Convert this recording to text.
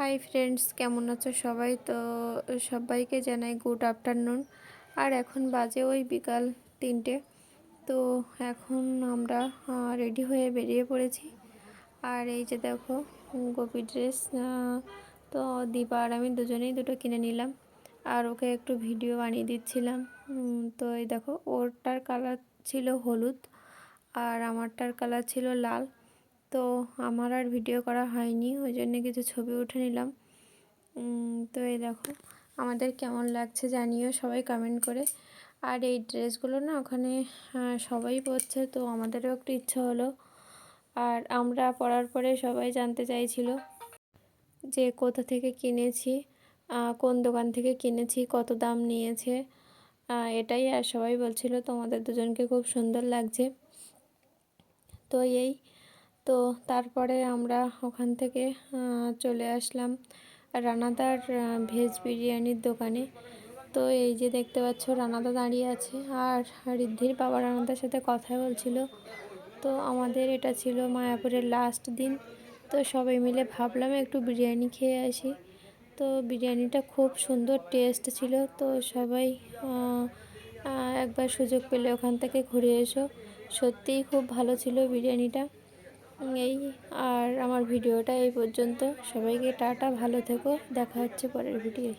Hi friends কেমন আছো সবাই? তো সবাইকে জানাই গুড আফটারনুন আর এখন বাজে ওই বিকাল তিনটে। তো এখন আমরা রেডি হয়ে বেরিয়ে পড়েছি। আর এই যে দেখো, গোপী ড্রেস তো দীপা আর আমি দুজনেই দুটো কিনে নিলাম। আর ওকে একটু ভিডিও বানিয়ে দিচ্ছিলাম। তো এই দেখো, ওরটার কালার ছিল হলুদ। আর আমারটার কালার ছিল লাল। তো আমার আর ভিডিও করা হয়নি, ওই জন্য কিছু ছবি উঠে নিলাম। তো এই দেখো, আমাদের কেমন লাগছে জানিও সবাই কমেন্ট করে। আর এই ড্রেসগুলো না ওখানে সবাই পরছে, তো আমাদেরও একটু ইচ্ছা হলো। আর আমরা পরার পরে সবাই জানতে চাইছিল যে কোথা থেকে কিনেছি কোন দোকান থেকে কিনেছি, কত দাম নিয়েছে এটাই আর সবাই বলছিল, তোমাদের দুজনকে খুব সুন্দর লাগছে। তো এই তো তারপরে আমরা ওখান থেকে চলে আসলাম রানাদার ভেজ বিরিয়ানির দোকানে। তো এই যে দেখতে পাচ্ছ রানাদা দাঁড়িয়ে আছে আর ঋদ্ধির বাবা রানাদার সাথে কথা বলছিল। তো আমাদের এটা ছিল মায়াপুরের লাস্ট দিন। তো সবাই মিলে ভাবলাম একটু বিরিয়ানি খেয়ে আসি। তো বিরিয়ানিটা খুব সুন্দর টেস্ট ছিল। তো সবাই একবার সুযোগ পেলে ওখান থেকে ঘুরে এসো। সত্যিই খুব ভালো ছিল বিরিয়ানিটা। এই আর আমার ভিডিওটা এই পর্যন্ত। সবাইকে টাটা ভালো থেকো। দেখা হচ্ছে পরের ভিডিও